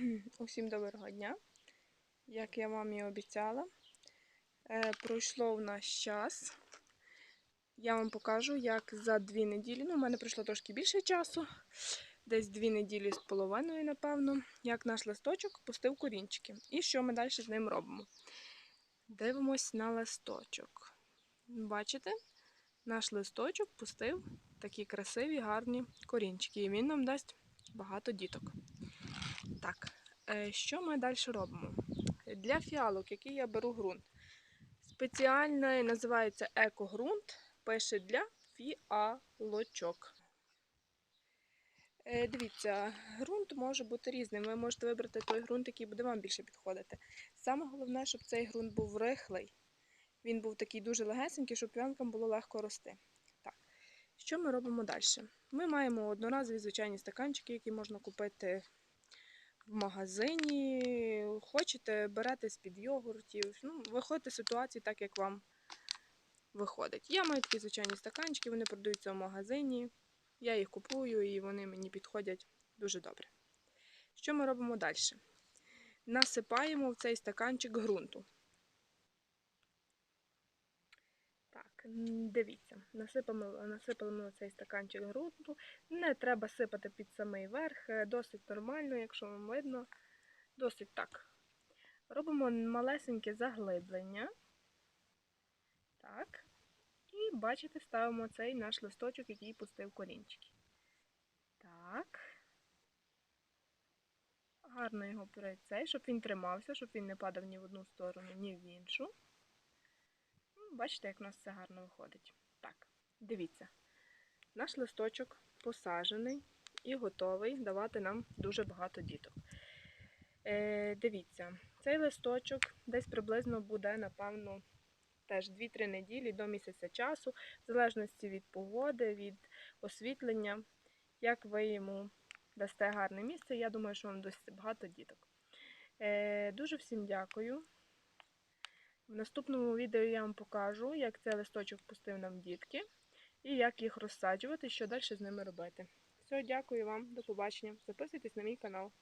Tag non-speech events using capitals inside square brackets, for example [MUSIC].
[CLEARS THROAT] Усім доброго дня. Як я вам і обіцяла, е, пройшло в нас час. Я вам покажу, як за дві неділі, ну, у мене пройшло трошки більше часу, десь дві неділі з половиною, напевно, як наш листочок пустив корінчики. І що ми далі з ним робимо? Дивимось на листочок. Бачите, наш листочок пустив такі красиві, гарні корінчики, і він нам дасть багато діток. Так, е, що ми далі робимо? Для фіалок, який я беру ґрунт. Спеціальний називається екогрунт, пише для фіалочок. Е, Дивіться, ґрунт може бути різним. Ви можете вибрати той ґрунт, який буде вам більше підходити. Саме головне, щоб цей ґрунт був рихлий. Він був такий дуже легесенький, щоб п'янкам було легко рости. Що ми робимо далі? Ми маємо одноразові звичайні стаканчики, які можна купити в магазині. Хочете, берете з-під йогуртів. Ну, виходите з ситуації так, як вам виходить. Я маю такі звичайні стаканчики, вони продаються в магазині. Я їх купую і вони мені підходять дуже добре. Що ми робимо далі? Насипаємо в цей стаканчик ґрунту. Дивіться, насипаємо, насипали ми цей стаканчик ґрунту. Не треба сипати під самий верх, е, досить нормально, якщо вам видно. Досить так. Робимо малесеньке заглиблення. Так. І бачите, ставимо цей наш листочок, який пустив корінчики. Так. Гарно його перед цей, щоб він тримався, щоб він не падав ні в одну сторону, ні в іншу. Бачите, як у нас все гарно виходить. Так, дивіться. Наш листочок посаджений і готовий давати нам дуже багато діток. Е, дивіться, цей листочок десь приблизно буде, напевно, теж 2-3 неділі до місяця часу, в залежності від погоди, від освітлення, як ви йому дасте гарне місце. Я думаю, що вам досить багато діток. Е, дуже всім дякую. В наступному відео я вам покажу, як цей листочок пустив нам дітки і як їх розсаджувати, що далі з ними робити. Все, дякую вам, до побачення. Записуйтесь на мій канал.